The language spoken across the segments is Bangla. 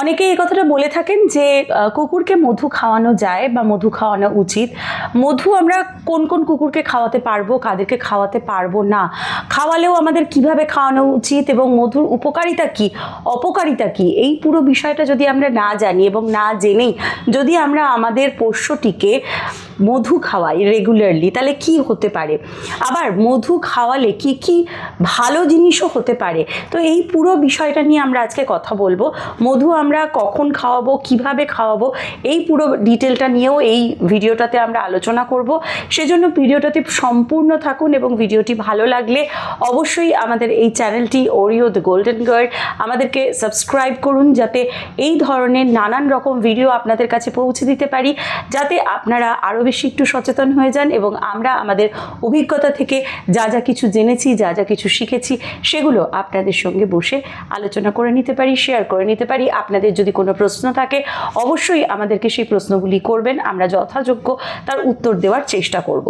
অনেকে এই কথাটা বলে থাকেন যে কুকুরকে মধু খাওয়ানো যায় বা মধু খাওয়ানো উচিত। মধু আমরা কোন কোন কুকুরকে খাওয়াতে পারব, কাদেরকে খাওয়াতে পারব না? খাওয়ালেও আমাদের কীভাবে খাওয়ানো উচিত এবং মধুর উপকারিতা কি, অপকারিতা কি? এই পুরো বিষয়টা যদি আমরা না জানি এবং না জেনেই যদি আমরা আমাদের পোষ্যটিকে মধু খাওয়াই রেগুলারলি তাহলে কি হতে পারে? আবার মধু খাওয়ালে কি কি ভালো জিনিসও হতে পারে? তো এই পুরো বিষয়টা নিয়ে আমরা আজকে কথা বলব। মধু আমরা কখন খাওয়াবো, কীভাবে খাওয়াবো, এই পুরো ডিটেলটা নিয়েও এই ভিডিওটাতে আমরা আলোচনা করব। সেজন্য ভিডিওটাতে সম্পূর্ণ থাকুন এবং ভিডিওটি ভালো লাগলে অবশ্যই আমাদের এই চ্যানেলটি ওরিও দ্য গোল্ডেন গার্ড আমাদেরকে সাবস্ক্রাইব করুন যাতে এই ধরনের নানান রকম ভিডিও আপনাদের কাছে পৌঁছে দিতে পারি, যাতে আপনারা আরও বেশি একটু সচেতন হয়ে যান এবং আমরা আমাদের অভিজ্ঞতা থেকে যা যা কিছু জেনেছি, যা যা কিছু শিখেছি, সেগুলো আপনাদের সঙ্গে বসে আলোচনা করে নিতে পারি শেয়ার করে নিতে পারি। আপনাদের যদি কোনো প্রশ্ন থাকে, অবশ্যই আমাদেরকে সেই প্রশ্নগুলি করবেন, আমরা যথাযোগ্য তার উত্তর দেওয়ার চেষ্টা করব।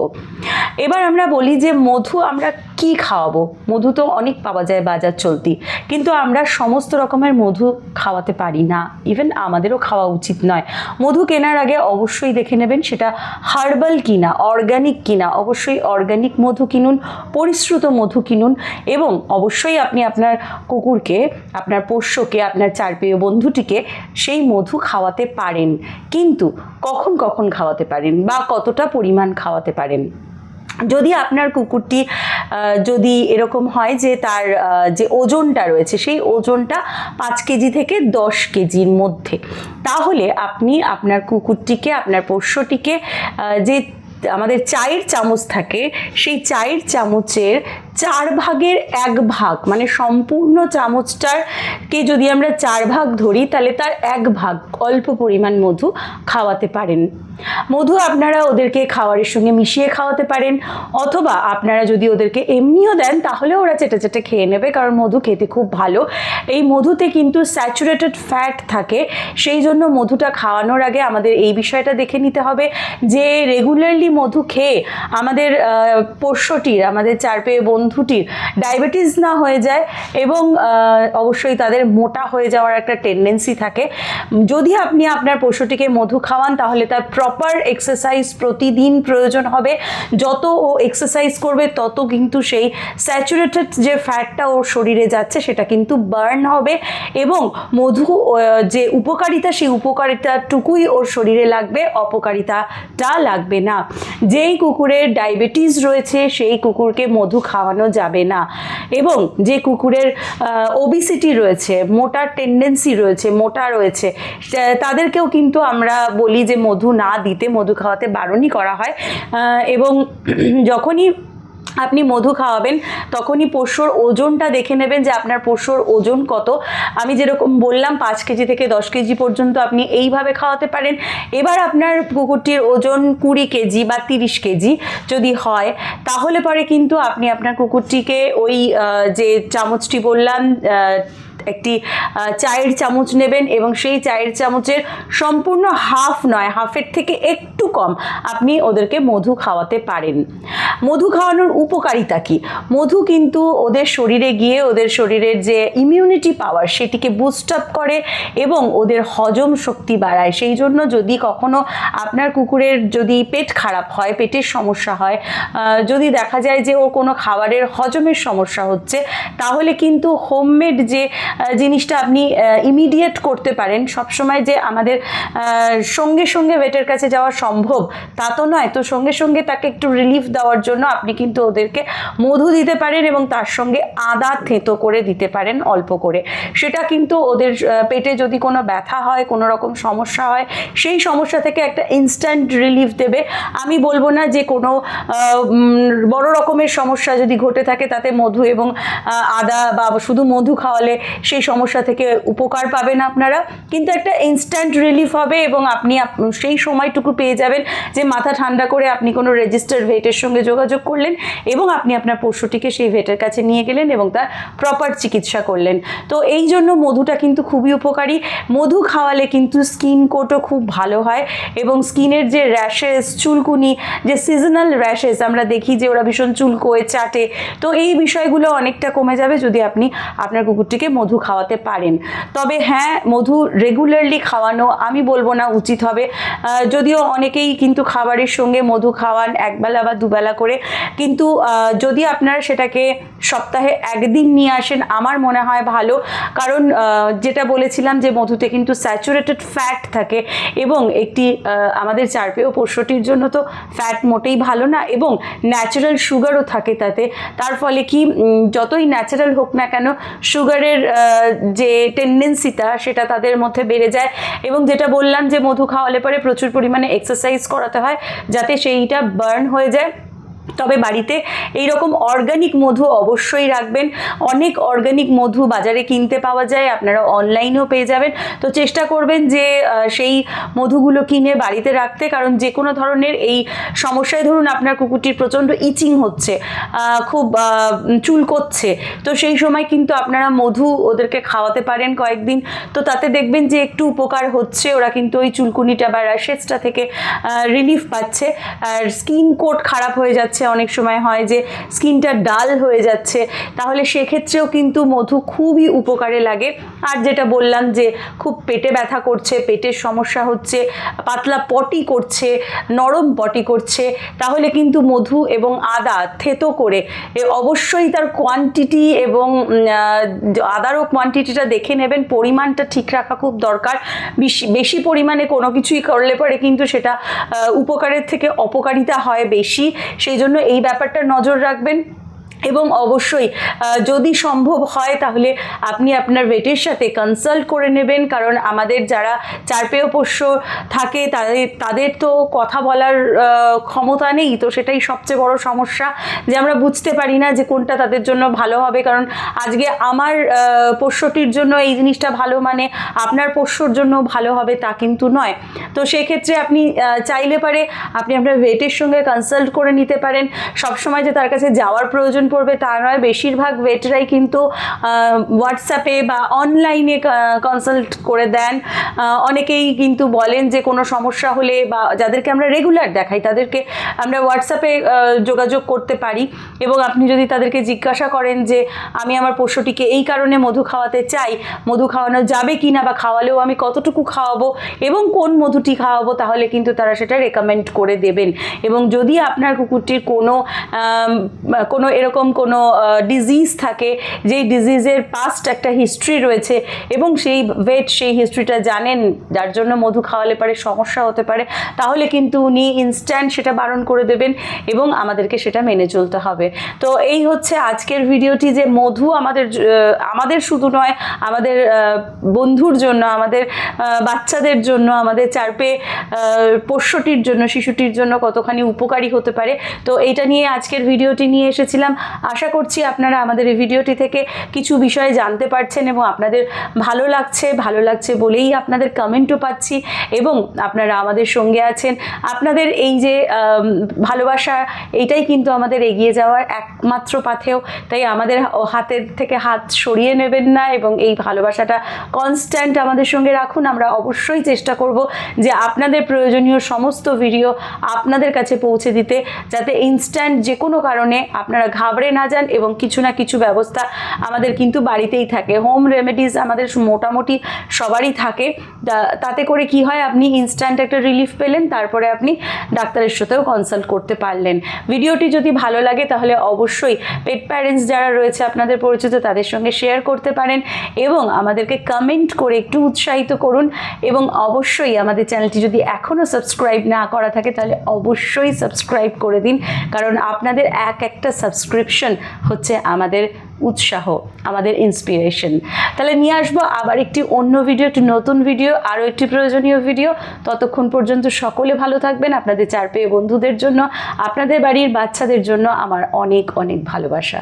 এবার আমরা বলি যে মধু আমরা কি খাওয়াবো? মধু তো অনেক পাওয়া যায় বাজার চলতি, কিন্তু আমরা সমস্ত রকমের মধু খাওয়াতে পারি না। ইভেন আমাদেরও খাওয়া উচিত নয়। মধু কেনার আগে অবশ্যই দেখে নেবেন সেটা হার্বাল কিনা, অর্গানিক কিনা, অবশ্যই অর্গানিক মধু কিনুন, পরিশ্রুত মধু কিনুন, এবং অবশ্যই আপনি আপনার কুকুরকে, আপনার পোষ্যকে, আপনার চারপেয় বন্ধুটিকে সেই মধু খাওয়াতে পারেন। কিন্তু কখন কখন খাওয়াতে পারেন বা কতটা পরিমাণ খাওয়াতে পারেন? যদি আপনার কুকুরটি যদি এরকম হয় যে তার যে ওজনটা রয়েছে, সেই ওজনটা পাঁচ কেজি থেকে দশ কেজির মধ্যে, তাহলে আপনি আপনার কুকুরটিকে, আপনার পোষ্যটিকে যে আমাদের চায়ের চামচ থাকে, সেই চায়ের চামচের চার ভাগের এক ভাগ মানে সম্পূর্ণ চামচটারকে যদি আমরা চার ভাগ ধরি, তাহলে তার এক ভাগ অল্প পরিমাণ মধু খাওয়াতে পারেন। মধু আপনারা ওদেরকে খাওয়ারের সঙ্গে মিশিয়ে খাওয়াতে পারেন, অথবা আপনারা যদি ওদেরকে এমনিও দেন, তাহলে ওরা চেটে চেটে খেয়ে নেবে, কারণ মধু খেতে খুব ভালো। এই মধুতে কিন্তু স্যাচুরেটেড ফ্যাট থাকে, সেই জন্য মধুটা খাওয়ানোর আগে আমাদের এই বিষয়টা দেখে নিতে হবে যে রেগুলারলি মধু খেয়ে আমাদের পোষ্যটির, আমাদের চারপেয়ে বন্ধুটির ডায়াবেটিস না হয়ে যায় এবং অবশ্যই তাদের মোটা হয়ে যাওয়ার একটা টেন্ডেন্সি থাকে। যদি আপনি আপনার পশুটিকে মধু খাওয়ান, তাহলে তার প্রপার এক্সারসাইজ প্রতিদিন প্রয়োজন হবে। যত ও এক্সারসাইজ করবে, তত কিন্তু সেই স্যাচুরেটেড যে ফ্যাটটা ওর শরীরে যাচ্ছে, সেটা কিন্তু বার্ন হবে এবং মধু যে উপকারিতা, সেই উপকারিতাটুকুই ওর শরীরে লাগবে, অপকারিতাটা লাগবে না। যেই কুকুরের ডায়াবেটিস রয়েছে, সেই কুকুরকে মধু খাওয়ানো যাবে না এবং যে কুকুরের ওবিসিটি রয়েছে মোটার টেন্ডেন্সি রয়েছে, মোটা রয়েছে তাদেরকেও কিন্তু আমরা বলি যে মধু না দিতে মধু খাওয়াতে বারণই করা হয়। এবং যখনই আপনি মধু খাওয়াবেন, তখনই পোষ্যর ওজনটা দেখে নেবেন যে আপনার পোষ্যর ওজন কত। আমি যেরকম বললাম, পাঁচ কেজি থেকে দশ কেজি পর্যন্ত আপনি এইভাবে খাওয়াতে পারেন। এবার আপনার কুকুরটির ওজন কুড়ি কেজি বা তিরিশ কেজি যদি হয়, তাহলে পরে কিন্তু আপনি আপনার কুকুরটিকে ওই যে চামচটি বললাম একটি চায়ের চামচ নেবেন এবং সেই চায়ের চামচের সম্পূর্ণ হাফ নয়, হাফের থেকে একটু কম আপনি ওদেরকে মধু খাওয়াতে পারেন। মধু খাওয়ানোর উপকারিতা কি? মধু কিন্তু ওদের শরীরে গিয়ে ওদের শরীরের যে ইমিউনিটি পাওয়ার সেটিকে বুস্ট আপ করে এবং ওদের হজম শক্তি বাড়ায়। সেই জন্য যদি কখনো আপনার কুকুরের যদি পেট খারাপ হয়, পেটের সমস্যা হয় যদি দেখা যায় যে ওর কোনো খাবারের হজমের সমস্যা হচ্ছে, তাহলে কিন্তু হোমমেড যে জিনিসটা আপনি ইমিডিয়েট করতে পারেন। সবসময় যে আমাদের সঙ্গে সঙ্গে ভেটের কাছে যাওয়া সম্ভব, তা তো নয়। তো সঙ্গে সঙ্গে তাকে একটু রিলিফ দেওয়ার জন্য আপনি কিন্তু ওদেরকে মধু দিতে পারেন এবং তার সঙ্গে আদা থেঁতো করে দিতে পারেন অল্প করে। সেটা কিন্তু ওদের পেটে যদি কোনো ব্যথা হয়, কোনো রকম সমস্যা হয়, সেই সমস্যা থেকে একটা ইনস্ট্যান্ট রিলিফ দেবে। আমি বলব না যে কোনো বড় রকমের সমস্যা যদি ঘটে থাকে, তাতে মধু এবং আদা বা শুধু মধু খাওয়ালে সেই সমস্যা থেকে উপকার পাবেন আপনারা। কিন্তু একটা ইনস্ট্যান্ট রিলিফ হবে এবং আপনি আপ- সেই সময়টুকু পেয়ে যাবেন যে মাথা ঠান্ডা করে আপনি কোনো রেজিস্টার ভেটের সঙ্গে যোগাযোগ করলেন এবং আপনি আপনার পশুটিকে সেই ভেটের কাছে নিয়ে গেলেন এবং তার প্রপার চিকিৎসা করলেন। তো এই জন্য মধুটা কিন্তু খুবই উপকারী। মধু খাওয়ালে কিন্তু স্কিন কোটও খুব ভালো হয় এবং স্কিনের যে র্যাশেস চুলকুনি, যে সিজনাল র্যাশেস আমরা দেখি যে ওরা ভীষণ চুলকোয়, চাটে, তো এই বিষয়গুলো অনেকটা কমে যাবে যদি আপনি আপনার কুকুরটিকে মধু মধু খাওয়াতে পারেন। তবে হ্যাঁ মধু রেগুলারলি খাওয়ানো আমি বলব না উচিত হবে। যদিও অনেকেই কিন্তু খাবারের সঙ্গে মধু খাওয়ান একবেলা বা দুবেলা করে। কিন্তু যদি আপনারা সেটাকে সপ্তাহে একদিন নিয়ে আসেন, আমার মনে হয় ভালো। কারণ যেটা বলেছিলাম যে মধুতে কিন্তু স্যাচুরেটেড ফ্যাট থাকে এবং একটি আমাদের চারপেয় পোষ্যটির জন্য তো ফ্যাট মোটেই ভালো না এবং ন্যাচারাল সুগারও থাকে তাতে। তার ফলে কি যতই ন্যাচারাল হোক না কেন সুগারের যে টেন্ডেন্সিটা সেটা তাদের মধ্যে বেড়ে যায় এবং যেটা বললাম যে মধু খাওয়ালে পরে প্রচুর পরিমাণে এক্সারসাইজ করাতে হয় যাতে সেইটা বার্ন হয়ে যায়। তবে বাড়িতে এই রকম অর্গানিক মধু অবশ্যই রাখবেন। অনেক অর্গানিক মধু বাজারে কিনতে পাওয়া যায়, আপনারা অনলাইনেও পেয়ে যাবেন। তো চেষ্টা করবেন যে সেই মধুগুলো কিনে বাড়িতে রাখতে, কারণ যে কোনো ধরনের এই সমস্যায় ধরুন আপনার কুকুরটির প্রচণ্ড ইচিং হচ্ছে খুব চুল করছে, তো সেই সময় কিন্তু আপনারা মধু ওদেরকে খাওয়াতে পারেন কয়েকদিন। তো তাতে দেখবেন যে একটু উপকার হচ্ছে, ওরা কিন্তু ওই চুলকুনিটা বা র্যাশেসটা থেকে রিলিফ পাচ্ছে। আর স্কিন কোট খারাপ হয়ে যাচ্ছে অনেক সময় হয় যে স্কিনটা ডাল হয়ে যাচ্ছে। তাহলে সেক্ষেত্রেও কিন্তু মধু খুবই উপকারে লাগে। আর যেটা বললাম যে খুব পেটে ব্যথা করছে, পেটের সমস্যা হচ্ছে, পাতলা পটি করছে, নরম পটি করছে, তাহলে কিন্তু মধু এবং আদা থেতো করে অবশ্যই তার কোয়ান্টিটি এবং আদারও কোয়ান্টিটিটা দেখে নেবেন। পরিমাণটা ঠিক রাখা খুব দরকার। বেশি পরিমাণে কোনো কিছুই করলে পরে কিন্তু সেটা উপকারের থেকে অপকারিতা হয় বেশি। সেই জন্য এই ব্যাপারটা নজর রাখবেন। এবং অবশ্যই যদি সম্ভব হয় তাহলে আপনি আপনার ভেটের সাথে কনসাল্ট করে নেবেন। কারণ আমাদের যারা চারপেয় পোষ্য থাকে, তাদের তাদের তো কথা বলার ক্ষমতা নেই। তো সেটাই সবচেয়ে বড় সমস্যা যে আমরা বুঝতে পারি না যে কোনটা তাদের জন্য ভালো হবে। কারণ আজকে আমার পোষ্যটির জন্য এই জিনিসটা ভালো মানে আপনার পোষ্যর জন্য ভালো হবে তা কিন্তু নয়। তো সেক্ষেত্রে আপনি চাইলে পারে আপনি আপনার ভেটের সঙ্গে কনসাল্ট করে নিতে পারেন। সবসময় যে তার কাছে যাওয়ার প্রয়োজন পড়বে তা নয়, বেশিরভাগ ভেটরাই কিন্তু হোয়াটসঅ্যাপে বা অনলাইনে কনসাল্ট করে দেন। অনেকেই কিন্তু বলেন যে কোনো সমস্যা হলে বা যাদেরকে আমরা রেগুলার দেখাই, তাদেরকে আমরা হোয়াটসঅ্যাপে যোগাযোগ করতে পারি। এবং আপনি যদি তাদেরকে জিজ্ঞাসা করেন যে, আমি আমার পশুটিকে এই কারণে মধু খাওয়াতে চাই, মধু খাওয়ানো যাবে কি না বা খাওয়ালেও আমি কতটুকু খাওয়াবো এবং কোন মধুটি খাওয়াবো? তাহলে কিন্তু তারা সেটা রেকমেন্ড করে দেবেন। এবং যদি আপনার কুকুরটির কোনো কোনো এরকম কোনো ডিজিজ থাকে, যেই ডিজিজের পাস্ট একটা হিস্ট্রি রয়েছে এবং সেই ভেট সেই হিস্ট্রিটা জানেন, যার জন্য মধু খাওয়ালে পারে, সমস্যা হতে পারে, তাহলে কিন্তু উনি ইনস্ট্যান্ট সেটা বারণ করে দেবেন এবং আমাদেরকে সেটা মেনে চলতে হবে। তো এই হচ্ছে আজকের ভিডিওটি যে মধু আমাদের আমাদের শুধু নয়, আমাদের বন্ধুর জন্য, আমাদের বাচ্চাদের জন্য, আমাদের চারপে পোষ্যটির জন্য, শিশুটির জন্য কতখানি উপকারী হতে পারে। তো এইটা নিয়ে আজকের ভিডিওটি নিয়ে এসেছিলাম। আশা করছি আপনারা আমাদের এই ভিডিওটি থেকে কিছু বিষয় জানতে পারছেন এবং আপনাদের ভালো লাগছে ভালো লাগছে বলেই আপনাদের কমেন্টও পাচ্ছি এবং আপনারা আমাদের সঙ্গে আছেন। আপনাদের এই যে ভালোবাসা, এইটাই কিন্তু আমাদের এগিয়ে যাওয়ার একমাত্র পাথেও। তাই আমাদের হাতের থেকে হাত সরিয়ে নেবেন না এবং এই ভালোবাসাটা কনস্ট্যান্ট আমাদের সঙ্গে রাখুন। আমরা অবশ্যই চেষ্টা করব যে আপনাদের প্রয়োজনীয় সমস্ত ভিডিও আপনাদের কাছে পৌঁছে দিতে, যাতে ইনস্ট্যান্ট যে কোনো কারণে আপনারা ঘাবড়ে না যান এবং কিছু না কিছু ব্যবস্থা আমাদের কিন্তু বাড়িতেই থাকে। হোম রেমেডিস আমাদের মোটামুটি সবারই থাকে। তাতে করে কি হয়, আপনি ইনস্ট্যান্ট একটা রিলিফ পেলেন, তারপরে আপনি ডাক্তারের সাথেও কনসাল্ট করতে পারলেন। ভিডিওটি যদি ভালো লাগে, তাহলে অবশ্যই পেট প্যারেন্টস যারা রয়েছে আপনাদের পরিচিত, তাদের সঙ্গে শেয়ার করতে পারেন এবং আমাদেরকে কমেন্ট করে একটু উৎসাহিত করুন এবং অবশ্যই আমাদের চ্যানেলটি যদি এখনও সাবস্ক্রাইব না করা থাকে, তাহলে অবশ্যই সাবস্ক্রাইব করে দিন। কারণ আপনাদের এক একটা সাবস্ক্রিপশন হচ্ছে আমাদের উৎসাহ, আমাদের ইন্সপিরেশন তাহলে নিয়ে আসব আবার একটি অন্য ভিডিও একটি নতুন ভিডিও আরও একটি প্রয়োজনীয় ভিডিও ততক্ষণ পর্যন্ত সকলে ভালো থাকবেন। আপনাদের চারপেয়ে বন্ধুদের জন্য, আপনাদের বাড়ির বাচ্চাদের জন্য আমার অনেক অনেক ভালোবাসা।